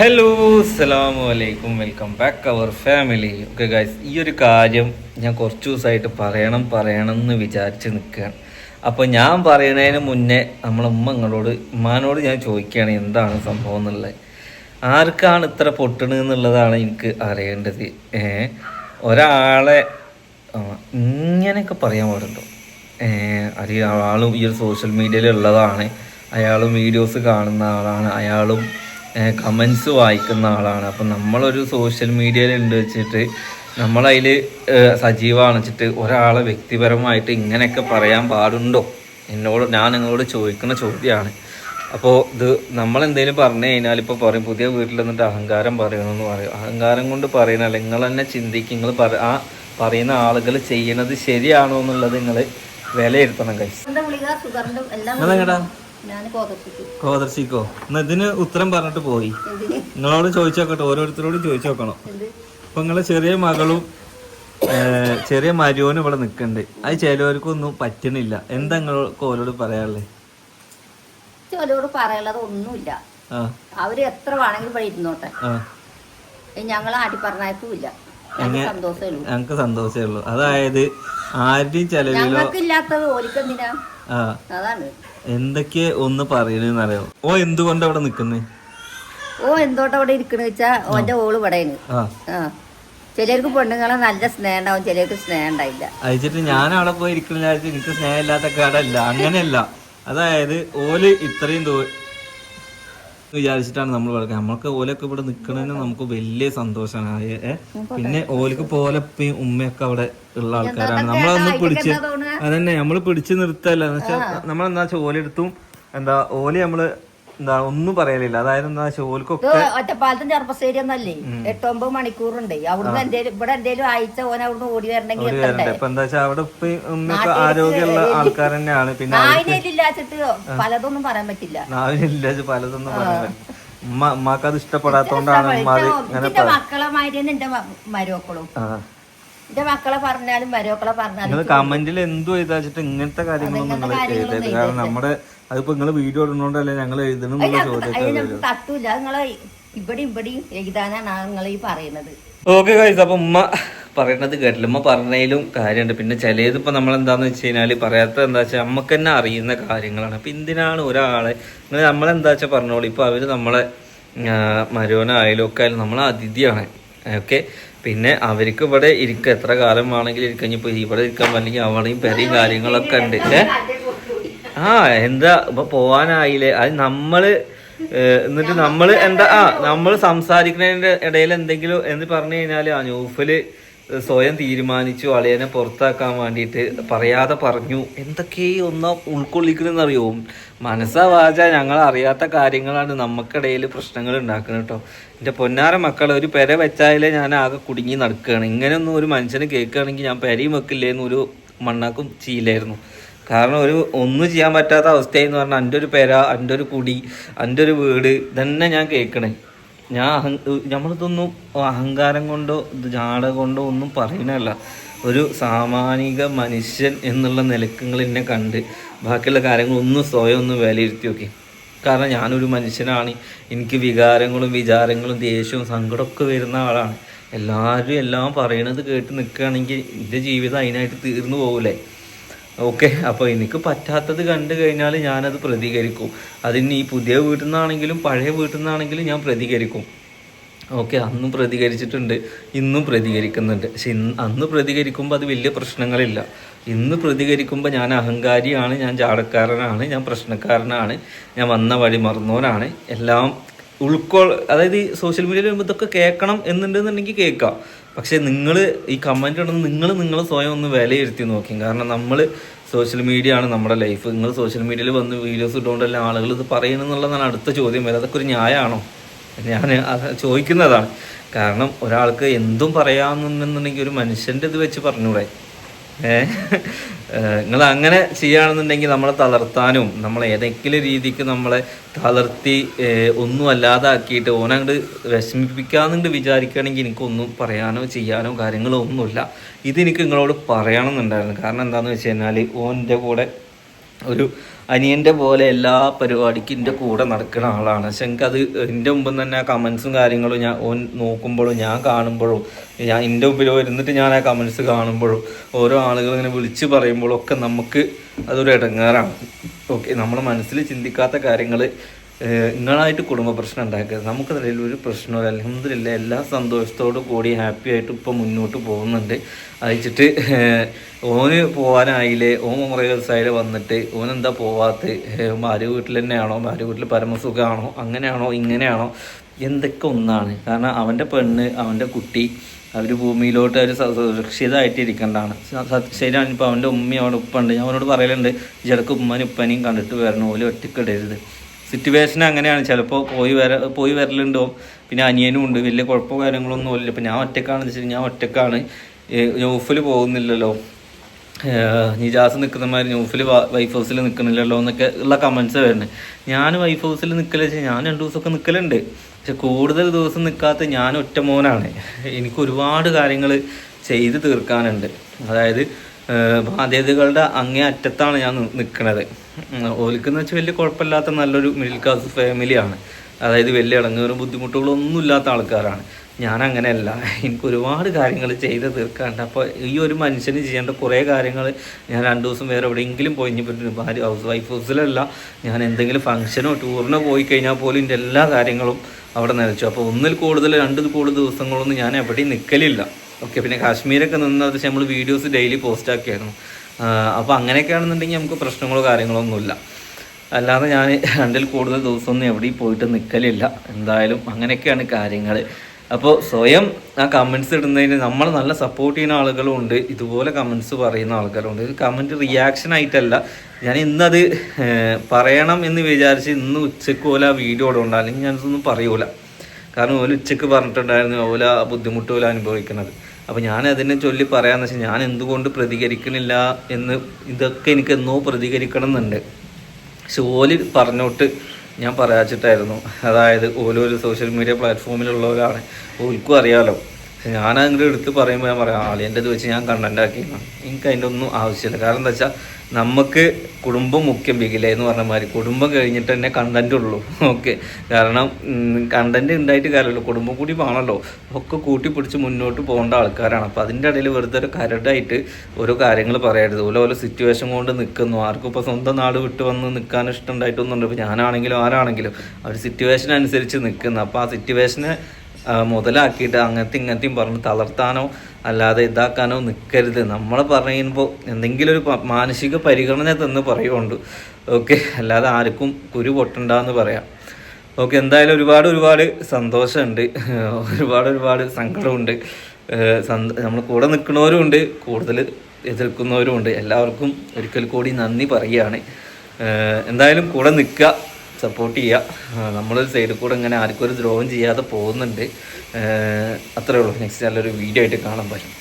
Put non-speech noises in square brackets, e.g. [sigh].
Hello അസ്സലാമു അലൈക്കും welcome back our family okay guys ഈ ഒരു കാര്യം ഞാൻ കുറച്ച് ദിവസമായിട്ട് പറയണം പറയണം എന്ന് വിചാരിച്ച് നിൽക്കുകയാണ്. അപ്പോൾ ഞാൻ പറയുന്നതിന് മുന്നേ നമ്മളെ ഉമ്മ ഉമ്മാനോട് ഞാൻ ചോദിക്കുകയാണ് എന്താണ് സംഭവം എന്നുള്ളത്? ആർക്കാണ് ഇത്ര പൊട്ടണെന്നുള്ളതാണ് എനിക്ക് അറിയേണ്ടത്. ഏ ഒരാളെ ഇങ്ങനെയൊക്കെ പറയാൻ പാടുണ്ടോ? അത് ആളും ഈ ഒരു സോഷ്യൽ മീഡിയയിലുള്ളതാണ് അയാളും വീഡിയോസ് കാണുന്ന ആളാണ്. അയാളും കമൻസ് വായിക്കുന്ന ആളാണ്. അപ്പം നമ്മളൊരു സോഷ്യൽ മീഡിയയിൽ ഉണ്ട് വെച്ചിട്ട് നമ്മളതിൽ സജീവമാണ് വെച്ചിട്ട് ഒരാളെ വ്യക്തിപരമായിട്ട് ഇങ്ങനെയൊക്കെ പറയാൻ പാടുണ്ടോ? എന്നോട് ഞാൻ നിങ്ങളോട് ചോദിക്കുന്ന ചോദ്യമാണ് അപ്പോൾ ഇത് നമ്മൾ എന്തെങ്കിലും പറഞ്ഞു കഴിഞ്ഞാൽ ഇപ്പോൾ പറയും പുതിയ വീട്ടിൽ നിന്നിട്ട് അഹങ്കാരം പറയണമെന്ന് പറയും. അഹങ്കാരം കൊണ്ട് പറയുന്നല്ല നിങ്ങൾ തന്നെ ചിന്തിക്കും നിങ്ങൾ പറ ആ പറയുന്ന ആളുകൾ ചെയ്യണത് ശരിയാണോ എന്നുള്ളത് നിങ്ങൾ വിലയിരുത്തണം കഴിച്ചു ഞാൻ എന്നാ ഇതിന് ഉത്തരം പറഞ്ഞിട്ട് പോയി. നിങ്ങളോട് ചോദിച്ചു നോക്കട്ടെ ഓരോരുത്തരോടും ചോദിച്ചു നോക്കണം അപ്പൊ ഇപ്പൊ നിങ്ങളെ ചെറിയ മകളും ചെറിയ മരുവനും ഇവിടെ നിൽക്കുന്നുണ്ട് അത് ചിലവർക്കൊന്നും പറ്റണില്ല. എന്താ നിങ്ങൾക്ക് ഓരോട് പറയാനുള്ളത് ചിലരോട് പറയാനുള്ളത് ഒന്നുമില്ല. അവർ എത്ര വേണമെങ്കിലും ഇവിടെ ഇരുന്നോട്ടെ. ഞങ്ങൾ ആടി പറഞ്ഞായിട്ടില്ല ഞങ്ങൾക്ക് സന്തോഷമേ ഉള്ളൂ. അതായത് ആരുടെയും ചെലവിലോ ഞങ്ങൾക്ക് ഇല്ലാത്തത് എന്തൊക്കെ ഒന്ന് പറയണെന്ന് അറിയോ ഓ എന്തുകൊണ്ട് അവിടെ നിക്കുന്നേ? ഓ എന്തോട്ട് അവിടെ ഇരിക്കണ വെച്ചാ ഓന്റെ ഓൾ ഇവിടെയാണ് ചിലർക്ക് പെണ്ണുങ്ങളെ നല്ല സ്നേഹം ഉണ്ടാവും ചിലർക്ക് സ്നേഹം ഉണ്ടായില്ല അയച്ചിട്ട് ഞാൻ അവിടെ പോയി ഇരിക്കണില്ല എനിക്ക് സ്നേഹമില്ലാത്ത കടല്ല. അങ്ങനെയല്ല. അതായത് ഓൽ ഇത്രയും ദൂ വിചാരിച്ചിട്ടാണ് നമ്മൾ വളർക്കുക നമ്മൾക്ക് ഓലൊക്കെ ഇവിടെ നിൽക്കണതിന് നമുക്ക് വലിയ സന്തോഷമാണ് പിന്നെ ഓലക്ക് പോലെ ഉമ്മയൊക്കെ അവിടെ ഉള്ള ആൾക്കാരാണ്. നമ്മളൊന്ന് പിടിച്ച് അതന്നെ നമ്മൾ പിടിച്ചു നിർത്തല്ല. നമ്മളെന്താ വെച്ചാൽ എന്താ ഓലി നമ്മൾ എന്താ ഒന്നും പറയലില്ല. അതായത് എന്താ ഇത് ഒറ്റപ്പാലത്തും ചെറുപ്പശ്ശേരി ഒന്നല്ലേ എട്ടൊമ്പത് മണിക്കൂറുണ്ട്. അവിടുന്ന് എന്തേലും ഇവിടെ എന്തേലും ആഴ്ച ഓൻ അവിടുന്ന് ഓടി വരണമെങ്കിൽ ഇപ്പൊ എന്താ വെച്ചാൽ അവിടെ ഉമ്മയൊക്കെ ആരോഗ്യമുള്ള ആൾക്കാർ തന്നെയാണ്. പിന്നെ പലതൊന്നും പറയാൻ പറ്റില്ല. നാവിനില്ല പലതൊന്നും പറയാൻ ഉമ്മ ഉമ്മാക്ക് അത് ഇഷ്ടപ്പെടാത്തോണ്ടാണ് ഉമ്മ അത് മക്കളെ മാതിരി തന്നെ എന്റെ മരുമക്കളും. എന്റെ മക്കളെ പറഞ്ഞാലും മരുമക്കളെ പറഞ്ഞാലും കമന്റിൽ എന്തു എഴുതാച്ചിട്ട് ഇങ്ങനത്തെ കാര്യങ്ങളൊന്നും നിങ്ങൾ എഴുതരുത്. കാരണം നമ്മുടെ അതിപ്പോ നിങ്ങൾ വീഡിയോ ഇടുന്നോണ്ടല്ലേ ഞങ്ങൾ എഴുതണം തട്ടൂല. നിങ്ങളെ ഇവിടെയും ഇവിടെയും എഴുതാനാണ് നിങ്ങൾ ഈ പറയുന്നത്. ഓക്കെ കഴിച്ചു അപ്പൊ ഉമ്മ പറയണത് കേട്ടില്ല. ഉമ്മ പറഞ്ഞതിലും കാര്യമുണ്ട്. പിന്നെ ചിലത് ഇപ്പൊ നമ്മൾ എന്താന്ന് വെച്ച് കഴിഞ്ഞാൽ പറയാത്ത എന്താ വെച്ചാൽ നമുക്ക് തന്നെ അറിയുന്ന കാര്യങ്ങളാണ്. അപ്പൊ എന്തിനാണ് ഒരാളെ നിങ്ങൾ നമ്മളെന്താ വെച്ചാൽ പറഞ്ഞോളൂ. ഇപ്പൊ അവർ നമ്മളെ മരോനായാലും ഒക്കെ ആയാലും നമ്മളെ അതിഥിയാണ്. ഓക്കെ പിന്നെ അവർക്ക് ഇവിടെ ഇരിക്കുക എത്ര കാലം വേണമെങ്കിലും ഇരിക്കാം ഇപ്പൊ ഇവിടെ ഇരിക്കാൻ അല്ലെങ്കിൽ അവിടെയും പെരയും കാര്യങ്ങളൊക്കെ ഉണ്ട്. ആ എന്താ ഇപ്പൊ പോവാനായില്ലേ? അത് നമ്മൾ എന്നിട്ട് നമ്മൾ എന്താ ആ നമ്മൾ സംസാരിക്കുന്നതിന്റെ ഇടയിൽ എന്തെങ്കിലും എന്ന് പറഞ്ഞു കഴിഞ്ഞാൽ ആ ന്യൂഫിൽ സ്വയം തീരുമാനിച്ചു അളിയനെ പുറത്താക്കാൻ വേണ്ടിയിട്ട് പറയാതെ പറഞ്ഞു. എന്തൊക്കെ ഒന്ന് ഉൾക്കൊള്ളിക്കണമെന്നറിയോ മനസ്സാ വാച ഞങ്ങൾ അറിയാത്ത കാര്യങ്ങളാണ് നമുക്കിടയിൽ പ്രശ്നങ്ങൾ ഉണ്ടാക്കുന്നത് കേട്ടോ. എന്റെ പൊന്നാര മക്കളെ ഒരു പെര വെച്ചാലേ ഞാൻ ആകെ കുടുങ്ങി നടക്കുകയാണ്. ഇങ്ങനെയൊന്നും ഒരു മനുഷ്യന് കേൾക്കുകയാണെങ്കിൽ ഞാൻ പെരയും വെക്കില്ലേന്ന് ഒരു മണ്ണാക്കും ചെയ്യില്ലായിരുന്നു. കാരണം ഒരു ഒന്നും ചെയ്യാൻ പറ്റാത്ത അവസ്ഥയെന്ന് പറഞ്ഞാൽ എന്റെ ഒരു പെര എന്റെ ഒരു കുടി എന്റെ ഒരു വീട് ഇതന്നെ ഞാൻ കേൾക്കണേ. ഞാൻ അഹ നമ്മളിതൊന്നും അഹങ്കാരം കൊണ്ടോ ജാട കൊണ്ടോ ഒന്നും പറയണല്ല ഒരു സാമാനിക മനുഷ്യൻ എന്നുള്ള നിലയ്ക്ക് നിങ്ങൾ എന്നെ കണ്ട് ബാക്കിയുള്ള കാര്യങ്ങളൊന്നും സ്വയം ഒന്നും വിലയിരുത്തി നോക്കി. കാരണം ഞാനൊരു മനുഷ്യനാണ്. എനിക്ക് വികാരങ്ങളും വിചാരങ്ങളും ദേഷ്യവും സങ്കടമൊക്കെ വരുന്ന ആളാണ്. എല്ലാവരും എല്ലാം പറയണത് കേട്ട് നിൽക്കുകയാണെങ്കിൽ എന്റെ ജീവിതം അതിനായിട്ട് തീർന്നു പോകൂലേ? ഓക്കെ അപ്പോൾ എനിക്ക് പറ്റാത്തത് കണ്ടു കഴിഞ്ഞാൽ ഞാനത് പ്രതികരിക്കും. അതിന് ഈ പുതിയ വീട്ടിൽ നിന്നാണെങ്കിലും പഴയ വീട്ടിൽ നിന്നാണെങ്കിലും ഞാൻ പ്രതികരിക്കും. ഓക്കെ അന്നും പ്രതികരിച്ചിട്ടുണ്ട് ഇന്നും പ്രതികരിക്കുന്നുണ്ട്. പക്ഷെ ഇന്ന് അന്ന് പ്രതികരിക്കുമ്പോൾ അത് വലിയ പ്രശ്നങ്ങളില്ല. ഇന്ന് പ്രതികരിക്കുമ്പോൾ ഞാൻ അഹങ്കാരിയാണ് ഞാൻ ചാടക്കാരനാണ് ഞാൻ പ്രശ്നക്കാരനാണ് ഞാൻ വന്ന വഴി മറന്നവനാണ്. എല്ലാം ഉൾക്കൊൾ അതായത് ഈ സോഷ്യൽ മീഡിയയിൽ വരുമ്പോൾ ഇതൊക്കെ കേൾക്കണം എന്നുണ്ടെന്നുണ്ടെങ്കിൽ കേൾക്കാം. പക്ഷെ നിങ്ങൾ ഈ കമന്റ് ഇടുന്ന നിങ്ങൾ നിങ്ങൾ സ്വയം ഒന്ന് വിലയിരുത്തി നോക്കി. കാരണം നമ്മൾ സോഷ്യൽ മീഡിയ ആണ് നമ്മുടെ ലൈഫ് നിങ്ങൾ സോഷ്യൽ മീഡിയയിൽ വന്ന് വീഡിയോസ് ഇട്ടുകൊണ്ടല്ല ആളുകൾ ഇത് പറയണമെന്നുള്ളതാണ് അടുത്ത ചോദ്യം വരെ അതൊക്കെ ഒരു ന്യായമാണോ? ഞാൻ ചോദിക്കുന്നതാണ്. കാരണം ഒരാൾക്ക് എന്തും പറയാമെന്നുണ്ടെന്നുണ്ടെങ്കിൽ ഒരു മനുഷ്യന്റെ ഇത് വെച്ച് പറഞ്ഞൂടെ നിങ്ങൾ അങ്ങനെ ചെയ്യുകയാണെന്നുണ്ടെങ്കിൽ നമ്മളെ തളർത്താനും നമ്മൾ ഏതെങ്കിലും രീതിക്ക് നമ്മളെ തളർത്തി ഒന്നും അല്ലാതാക്കിയിട്ട് ഓനങ്ങോട്ട് വിഷമിപ്പിക്കാന്നുണ്ട് വിചാരിക്കുകയാണെങ്കിൽ എനിക്കൊന്നും പറയാനോ ചെയ്യാനോ കാര്യങ്ങളോ ഒന്നുമില്ല. ഇതെനിക്ക് നിങ്ങളോട് പറയണമെന്നുണ്ടായിരുന്നു. കാരണം എന്താണെന്ന് വെച്ച് കഴിഞ്ഞാൽ ഓന്റെ കൂടെ ഒരു അനിയന്റെ പോലെ എല്ലാ പരിപാടിക്കും എന്റെ കൂടെ നടക്കുന്ന ആളാണ്. പക്ഷെ എനിക്കത് എന്റെ മുമ്പ് തന്നെ കമൻസും കാര്യങ്ങളും ഞാൻ ഓൻ നോക്കുമ്പോഴും ഞാൻ കാണുമ്പോഴും ഞാൻ എന്റെ മുമ്പിൽ ഇരുന്നിട്ട് ഞാൻ ആ കമൻസ് കാണുമ്പോഴും ഓരോ ആളുകൾ ഇങ്ങനെ വിളിച്ച് പറയുമ്പോഴും ഒക്കെ നമുക്ക് അതൊരു ഇടങ്ങാറാണ് ഓക്കെ നമ്മുടെ മനസ്സിൽ ചിന്തിക്കാത്ത കാര്യങ്ങൾ നിങ്ങളായിട്ട് കുടുംബ പ്രശ്നം ഉണ്ടാക്കരുത്. നമുക്കതിൽ ഒരു പ്രശ്നവും അലഹമില്ല എല്ലാ സന്തോഷത്തോടു കൂടി ഹാപ്പി ആയിട്ട് ഇപ്പം മുന്നോട്ട് പോകുന്നുണ്ട്. അയച്ചിട്ട് ഓന് പോകാനായില്ലേ ഓൻ കുറേ വന്നിട്ട് ഓൻ എന്താ പോവാത്ത ഭാര്യ വീട്ടിൽ തന്നെയാണോ ഭാര്യ വീട്ടിൽ പരമസുഖമാണോ അങ്ങനെയാണോ ഇങ്ങനെയാണോ എന്തൊക്കെ ഒന്നാണ്. കാരണം അവന്റെ പെണ്ണ് അവന്റെ കുട്ടി അവർ ഭൂമിയിലോട്ട് അവർ സുരക്ഷിതമായിട്ട് ഇരിക്കേണ്ടതാണ് സ- സ- ശരിയാണ് ഇപ്പോൾ അവന്റെ ഉമ്മയും അവിടെ ഉപ്പുണ്ട് ഞാൻ അവനോട് പറയലുണ്ട് ജടക്ക് ഉമ്മനും ഉപ്പനെയും കണ്ടിട്ട് വരണം ഓൽ ഒറ്റക്കിടരുത് സിറ്റുവേഷൻ അങ്ങനെയാണ്. ചിലപ്പോൾ പോയി വര പോയി വരലുണ്ടാവും. പിന്നെ അനിയനും ഉണ്ട്. വലിയ കുഴപ്പമോ കാര്യങ്ങളൊന്നും ഇല്ല. ഇപ്പം ഞാൻ ഒറ്റക്കാണെന്ന് വെച്ചാൽ ഞാൻ ഒറ്റക്കാണ്. ന്യൂഫിൽ പോകുന്നില്ലല്ലോ. നിജാസ് നിൽക്കുന്നമാതിരി ന്യൂഫിൽ വൈഫ് ഹൗസിൽ നിൽക്കുന്നില്ലല്ലോ എന്നൊക്കെ ഉള്ള കമൻസ് വരുന്നത് ഞാൻ വൈഫ് ഹൗസിൽ നിൽക്കല വെച്ചാൽ ഞാൻ രണ്ട് ദിവസമൊക്കെ നിൽക്കലുണ്ട് പക്ഷെ കൂടുതൽ ദിവസം നിൽക്കാത്ത ഞാൻ ഒറ്റ മോനാണ്. എനിക്ക് ഒരുപാട് കാര്യങ്ങൾ ചെയ്ത് തീർക്കാനുണ്ട്. അതായത് ബാധ്യതകളുടെ അങ്ങേ അറ്റത്താണ് ഞാൻ നിൽക്കുന്നത് ഓലിക്കെന്ന് വെച്ചാൽ വലിയ കുഴപ്പമില്ലാത്ത നല്ലൊരു മിഡിൽ ക്ലാസ് ഫാമിലിയാണ് അതായത് വലിയ ഇടങ്ങേറും ബുദ്ധിമുട്ടുകളും ഒന്നും ഇല്ലാത്ത ആൾക്കാരാണ്. ഞാൻ അങ്ങനെയല്ല. എനിക്ക് ഒരുപാട് കാര്യങ്ങൾ ചെയ്ത് തീർക്കാണ്ട് അപ്പോൾ ഈ ഒരു മനുഷ്യന് ചെയ്യേണ്ട കുറേ കാര്യങ്ങൾ ഞാൻ രണ്ട് ദിവസം വേറെ എവിടെയെങ്കിലും പോയി ഇനിയിപ്പോൾ ഭാര്യ ഹൗസ് വൈഫ് ഹൗസിലല്ല. ഞാൻ എന്തെങ്കിലും ഫംഗ്ഷനോ ടൂറിനോ പോയി കഴിഞ്ഞാൽ പോലും എന്റെ എല്ലാ കാര്യങ്ങളും അവിടെ നിലച്ചു. അപ്പോൾ ഒന്നിൽ കൂടുതൽ രണ്ട് കൂടുതൽ ദിവസങ്ങളൊന്നും ഞാൻ എവിടെയും നിൽക്കലില്ല ഓക്കെ പിന്നെ കാശ്മീരൊക്കെ നിന്നത് നമ്മൾ വീഡിയോസ് ഡെയിലി പോസ്റ്റ് ആക്കിയായിരുന്നു. അപ്പോൾ അങ്ങനെയൊക്കെയാണെന്നുണ്ടെങ്കിൽ നമുക്ക് പ്രശ്നങ്ങളോ കാര്യങ്ങളോ ഒന്നുമില്ല. അല്ലാതെ ഞാൻ രണ്ടിൽ കൂടുതൽ ദിവസമൊന്നും എവിടെയും പോയിട്ട് നിൽക്കലില്ല എന്തായാലും അങ്ങനെയൊക്കെയാണ് കാര്യങ്ങൾ അപ്പോൾ സ്വയം ആ കമൻസ് ഇടുന്നതിന് നമ്മൾ നല്ല സപ്പോർട്ട് ചെയ്യുന്ന ആളുകളും ഉണ്ട്. ഇതുപോലെ കമൻസ് പറയുന്ന ആൾക്കാരുണ്ട് ഇത് കമന്റ് റിയാക്ഷൻ ആയിട്ടല്ല. ഞാൻ ഇന്നത് പറയണം എന്ന് വിചാരിച്ച് ഇന്ന് ഉച്ചയ്ക്ക് പോലെ ആ വീഡിയോ ഇവിടെ ഉണ്ട് അല്ലെങ്കിൽ ഞാനിതൊന്നും പറയൂല. കാരണം ഓല ഉച്ചയ്ക്ക് പറഞ്ഞിട്ടുണ്ടായിരുന്നു ഓല ആ ബുദ്ധിമുട്ട് പോലെ അനുഭവിക്കുന്നത്. അപ്പോൾ ഞാൻ അതിനെ ചൊല്ലി പറയാന്ന് വെച്ചാൽ ഞാൻ എന്തുകൊണ്ട് പ്രതികരിക്കണില്ല എന്ന് ഇതൊക്കെ എനിക്ക് എന്നോ പ്രതികരിക്കണം എന്നുണ്ട്. പക്ഷെ ഓൽ പറഞ്ഞോട്ട് ഞാൻ പറയാച്ചിട്ടായിരുന്നു. അതായത് ഓലൊരു സോഷ്യൽ മീഡിയ പ്ലാറ്റ്ഫോമിലുള്ളവരാണ് ഓൽക്കും പക്ഷെ ഞാൻ എടുത്ത് പറയുമ്പോൾ ഞാൻ പറയാം ആളിയന്റെ ഇത് വെച്ച് ഞാൻ കണ്ടന്റ് ആക്കിയെന്നാണ് എനിക്ക് അതിന്റെ ഒന്നും ആവശ്യമില്ല. കാരണം എന്താ വെച്ചാൽ നമുക്ക് കുടുംബം മുഖ്യം ബിഗിലേ എന്ന് പറഞ്ഞ മാതിരി കുടുംബം കഴിഞ്ഞിട്ട് തന്നെ കണ്ടന്റ് ഉള്ളൂ. ഓക്കെ. കാരണം കണ്ടന്റ് ഉണ്ടായിട്ട് കാര്യമല്ലോ. കുടുംബം കൂടി വേണമല്ലോ ഒക്കെ കൂട്ടിപ്പിടിച്ച് മുന്നോട്ട് പോകേണ്ട ആൾക്കാരാണ്. അപ്പോൾ അതിന്റെ ഇടയിൽ വെറുതെ ഒരു കരടായിട്ട് ഓരോ കാര്യങ്ങൾ പറയരുത് ഓരോ ഓരോ സിറ്റുവേഷൻ കൊണ്ട് നിൽക്കുന്നു ആർക്കും ഇപ്പോൾ സ്വന്തം നാട് വിട്ട് വന്ന് നിൽക്കാൻ ഇഷ്ടം ഉണ്ടായിട്ടൊന്നുമില്ല ഇപ്പോൾ ഞാനാണെങ്കിലും ആരാണെങ്കിലും ഒരു സിറ്റുവേഷൻ അനുസരിച്ച് നിൽക്കുന്നു അപ്പോൾ ആ സിറ്റുവേഷനെ മുതലാക്കിയിട്ട് അങ്ങനത്തെ ഇങ്ങനത്തെയും പറഞ്ഞ് തളർത്താനോ അല്ലാതെ ഇതാക്കാനോ നിൽക്കരുത് നമ്മൾ പറയുമ്പോൾ എന്തെങ്കിലും ഒരു മാനസിക പരിഗണന തന്ന് പറയുന്നുണ്ട് ഓക്കെ അല്ലാതെ ആർക്കും കുരു പൊട്ടണ്ടെന്ന് പറയാം. ഓക്കെ എന്തായാലും ഒരുപാട് ഒരുപാട് സന്തോഷമുണ്ട് [laughs] ഒരുപാട് ഒരുപാട് സങ്കടമുണ്ട് നമ്മൾ കൂടെ നിൽക്കുന്നവരും ഉണ്ട് കൂടുതൽ എതിർക്കുന്നവരും ഉണ്ട് എല്ലാവർക്കും ഒരിക്കൽ കൂടി നന്ദി പറയുകയാണ് എന്തായാലും കൂടെ നിൽക്കുക സപ്പോർട്ട് ചെയ്യുക നമ്മൾ സൈഡിൽ കൂടെ ഇങ്ങനെ ആർക്കും ഒരു ദ്രോഹം ചെയ്യാതെ പോകുന്നുണ്ട്. അത്രേ ഉള്ളൂ. നെക്സ്റ്റ് നല്ലൊരു വീഡിയോ ആയിട്ട് കാണാൻ പറ്റും.